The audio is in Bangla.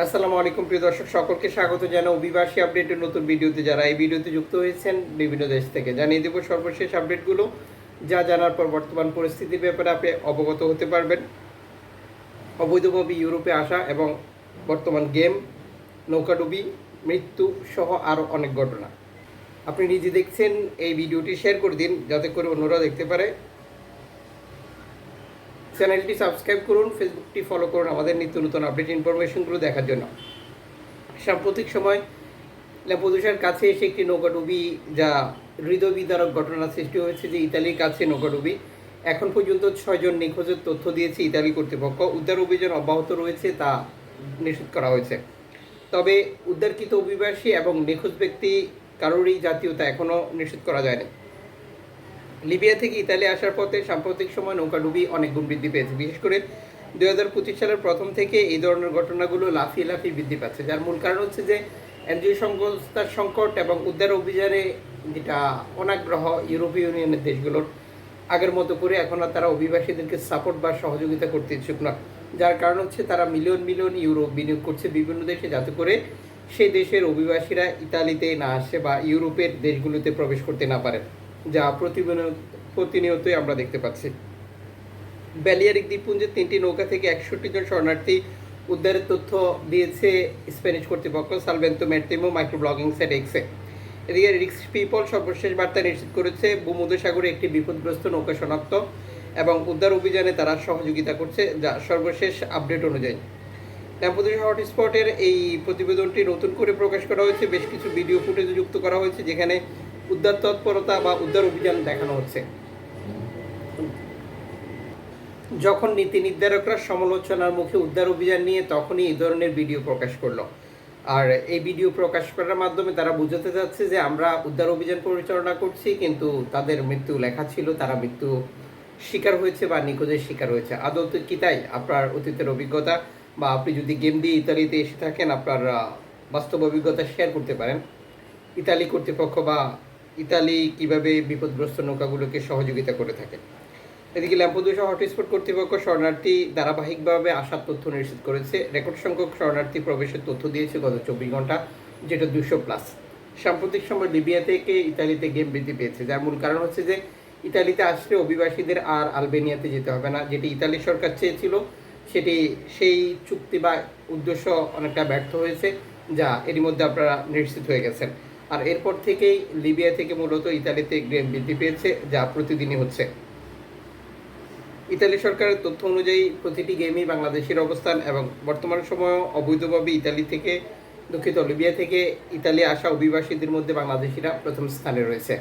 আসসালামু আলাইকুম, প্রিয় দর্শক, সকলকে স্বাগত জানাই অভিবাসী আপডেটের নতুন ভিডিওতে। যারা এই ভিডিওতে যুক্ত হয়েছেন, বিভিন্ন দেশ থেকে জানিয়ে দেবো সর্বশেষ আপডেটগুলো। যা জানার পর বর্তমান পরিস্থিতির ব্যাপারে আপনি অবগত হতে পারবেন। অবৈধভাবে ইউরোপে আসা এবং বর্তমান গেম, নৌকাডুবি, মৃত্যু সহ আরও অনেক ঘটনা। আপনি নিজে দেখছেন এই ভিডিওটি, শেয়ার করে দিন, যাতে করে অন্যরা দেখতে পারে। চ্যানেলটি সাবস্ক্রাইব করুন, ফেসবুকটি ফলো করুন আমাদের নিত্য নতুন আপডেট ইনফরমেশনগুলো দেখার জন্য। সাম্প্রতিক সময় ল্যাম্পোদুসার কাছে এসে একটি নৌকাডুবি যা হৃদয় বিদারক ঘটনা সৃষ্টি হয়েছে যে ইতালির কাছে নৌকাডুবি। এখন পর্যন্ত ছয়জন নিখোঁজের তথ্য দিয়েছে ইতালি কর্তৃপক্ষ। উদ্ধার অভিযান অব্যাহত রয়েছে তা নিশ্চিত করা হয়েছে। তবে উদ্ধারকৃত অভিবাসী এবং নিখোঁজ ব্যক্তি কারোরই জাতীয়তা এখনও নিশ্চিত করা যায়নি। লিবিয়া থেকে ইতালি আসার পথে সাম্প্রতিক সময় নৌকাডুবি অনেক গুণ বৃদ্ধি পেয়েছে। বিশেষ করে দুই হাজার পঁচিশ সালের প্রথম থেকে এই ধরনের ঘটনাগুলো লাফিয়ে লাফিয়ে বৃদ্ধি পাচ্ছে। যার মূল কারণ হচ্ছে যে এনজিও সংস্থার সংকট এবং উদ্ধার অভিযানে যেটা অনাগ্রহ ইউরোপীয় ইউনিয়নের দেশগুলোর আগের মতো করে এখন আর তারা অভিবাসীদেরকে সাপোর্ট বা সহযোগিতা করতে ইচ্ছুক না যার কারণ হচ্ছে তারা মিলিয়ন মিলিয়ন ইউরো বিনিয়োগ করছে বিভিন্ন দেশে যাতে করে সেই দেশের অভিবাসীরা ইতালিতে না আসে বা ইউরোপের দেশগুলোতে প্রবেশ করতে না পারে যা প্রতিনিয়ত প্রতিনিয়তই আমরা দেখতে পাচ্ছি। ব্যালিয়ারিক দ্বীপপুঞ্জের তিনটি নৌকা থেকে একষট্টি জন শরণার্থী উদ্ধারের তথ্য দিয়েছে স্প্যানিশ কর্তৃপক্ষ সালভেন্তো ম্যাট্রিমো মাইক্রো ব্লগিং সেট এক্সে এদিকে রিক্স পিপল সর্বশেষ বার্তা নিশ্চিত করেছে, ভূমধ্যসাগরে একটি বিপদগ্রস্ত নৌকা শনাক্ত এবং উদ্ধার অভিযানে তারা সহযোগিতা করছে, যা সর্বশেষ আপডেট অনুযায়ী। ল্যাম্পোদুস হটস্পটের এই প্রতিবেদনটি নতুন করে প্রকাশ করা হয়েছে। বেশ কিছু ভিডিও ফুটেজ যুক্ত করা হয়েছে, যেখানে উদ্ধার তৎপরতা বা উদ্ধার অভিযান দেখানো হচ্ছে। যখন নীতি নির্ধারকরা সমালোচনার মুখে উদ্ধার অভিযান নিয়ে তখনই এই ধরনের ভিডিও প্রকাশ করল। আর এই ভিডিও প্রকাশ করার মাধ্যমে তারা বোঝাতে যাচ্ছে যে আমরা উদ্ধার অভিযান পরিচালনা করছি, কিন্তু তাদের মৃত্যু লেখা ছিল, তারা মৃত্যু শিকার হয়েছে বা নিখোঁজের শিকার হয়েছে। আদৌ কি তাই? আপনার অতীতের অভিজ্ঞতা বা আপনি যদি গেম দিয়ে ইতালিতে এসে থাকেন, আপনার বাস্তব অভিজ্ঞতা শেয়ার করতে পারেন। ইতালি কর্তৃপক্ষ বা ইতালি কীভাবে বিপদগ্রস্ত নৌকাগুলোকে সহযোগিতা করে থাকে। এদিকে ল্যাম্পোদুসা হটস্পট কর্তৃপক্ষ শরণার্থী ধারাবাহিকভাবে আসার তথ্য নিশ্চিত করেছে। রেকর্ড সংখ্যক শরণার্থী প্রবেশের তথ্য দিয়েছে গত চব্বিশ ঘণ্টা যেটা দুশো প্লাস সাম্প্রতিক সময় লিবিয়া থেকে ইতালিতে গেম বৃদ্ধি পেয়েছে, যার মূল কারণ হচ্ছে যে ইতালিতে আসলে অভিবাসীদের আর আলবেনিয়াতে যেতে হবে না। যেটি ইতালি সরকার চেয়েছিল, সেটি সেই চুক্তি বা উদ্দেশ্য অনেকটা ব্যর্থ হয়েছে, যা এরই মধ্যে আপনারা নিশ্চিত হয়ে গেছেন। আর এরপর থেকেই লিবিয়া থেকে মূলত ইতালিতে গ্রেন বৃদ্ধি পেয়েছে, যা প্রতিদিনই হচ্ছে। ইতালি সরকারের তথ্য অনুযায়ী প্রতিটি গেমই বাংলাদেশের অবস্থান এবং বর্তমান সময়ও অবৈধভাবে ইতালি থেকে দুঃখিত, লিবিয়া থেকে ইতালি আসা অভিবাসীদের মধ্যে বাংলাদেশিরা প্রথম স্থানে রয়েছে।